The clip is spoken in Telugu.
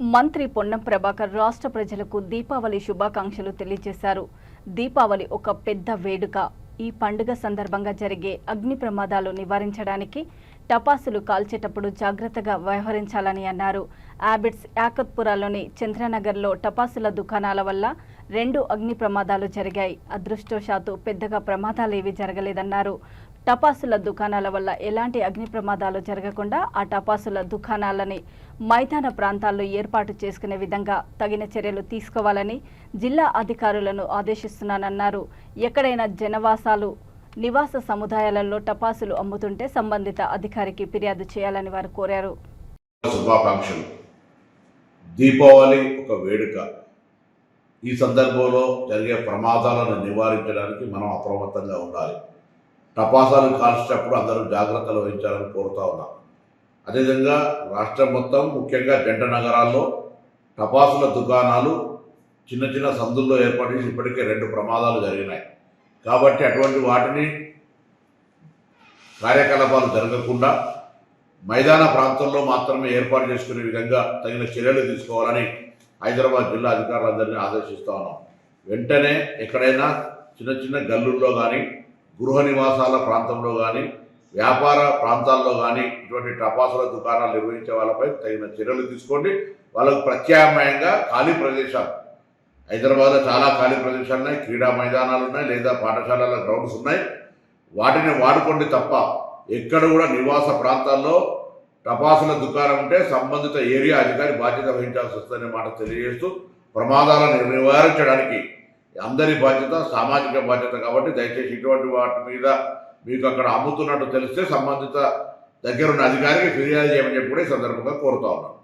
మంత్రి పొన్నం ప్రభాకర్ రాష్ట్ర ప్రజలకు దీపావళి శుభాకాంక్షలు తెలియజేశారు. దీపావళి ఒక పెద్ద వేడుక. ఈ పండుగ సందర్భంగా జరిగే అగ్ని ప్రమాదాలు నివారించడానికి టపాసులు కాల్చేటప్పుడు జాగ్రత్తగా వ్యవహరించాలని అన్నారు. ఆబిడ్స్ యాకత్పురాలోని చంద్రనగర్లో టపాసుల దుకాణాల వల్ల రెండు అగ్ని ప్రమాదాలు జరిగాయి. అదృష్టవశాత్తు పెద్దగా ప్రమాదాలు ఏవి జరగలేదన్నారు. టపాసుల దుకాణాల వల్ల ఎలాంటి అగ్ని ప్రమాదాలు జరగకుండా ఆ టపాసుల దుకాణాలని మైదాన ప్రాంతాల్లో ఏర్పాటు చేసుకునే విధంగా తగిన చర్యలు తీసుకోవాలని జిల్లా అధికారులను ఆదేశిస్తున్నానన్నారు. ఎక్కడైనా జనవాసాలు నివాస సముదాయాలలో టపాసులు అమ్ముతుంటే సంబంధిత అధికారికి ఫిర్యాదు చేయాలని వారు కోరారు. శుభాకాంక్షలు. దీపావళి ఒక వేడుక. ఈ సందర్భంలో జరిగే ప్రమాదాలను నివారించడానికి మనం అప్రమత్తంగా ఉండాలి. టపాసాలు కాల్చేటప్పుడు అందరూ జాగ్రత్తలు వహించాలని కోరుతా ఉన్నాం. అదేవిధంగా రాష్ట్రం మొత్తం ముఖ్యంగా జంట నగరాల్లో టపాసుల దుకాణాలు చిన్న చిన్న సందుల్లో ఏర్పాటు చేసి ఇప్పటికే రెండు ప్రమాదాలు జరిగినాయి. కాబట్టి అటువంటి వాటిని కార్యకలాపాలు జరగకుండా మైదాన ప్రాంతంలో మాత్రమే ఏర్పాటు చేసుకునే విధంగా తగిన చర్యలు తీసుకోవాలని హైదరాబాద్ జిల్లా అధికారులందరినీ ఆదేశిస్తా ఉన్నాం. వెంటనే ఎక్కడైనా చిన్న చిన్న గల్లుల్లో కానీ గృహ నివాసాల ప్రాంతంలో కానీ వ్యాపార ప్రాంతాల్లో కానీ ఇటువంటి టపాసుల దుకాణాలు నిర్వహించే వాళ్ళపై తగిన చర్యలు తీసుకోండి. వాళ్ళకు ప్రత్యామ్నాయంగా ఖాళీ ప్రదేశాలు హైదరాబాద్లో చాలా ఖాళీ ప్రదేశాలు ఉన్నాయి క్రీడా మైదానాలు ఉన్నాయి లేదా పాఠశాలల గ్రౌండ్స్ ఉన్నాయి. వాటిని వాడుకోండి తప్ప ఎక్కడ కూడా నివాస ప్రాంతాల్లో టపాసుల దుకాణం ఉంటే సంబంధిత ఏరియా అధికారి బాధ్యత వహించాల్సి వస్తుందనే మాట తెలియజేస్తూ ప్రమాదాలను నివారించడానికి అందరి బాధ్యత సామాజిక బాధ్యత కాబట్టి దయచేసి ఇటువంటి వాటి మీద మీకు అక్కడ అమ్ముతున్నట్టు తెలిస్తే సంబంధిత దగ్గరున్న అధికారికి ఫిర్యాదు చేయమని చెప్పి కూడా ఈ సందర్భంగా కోరుతా ఉన్నాను.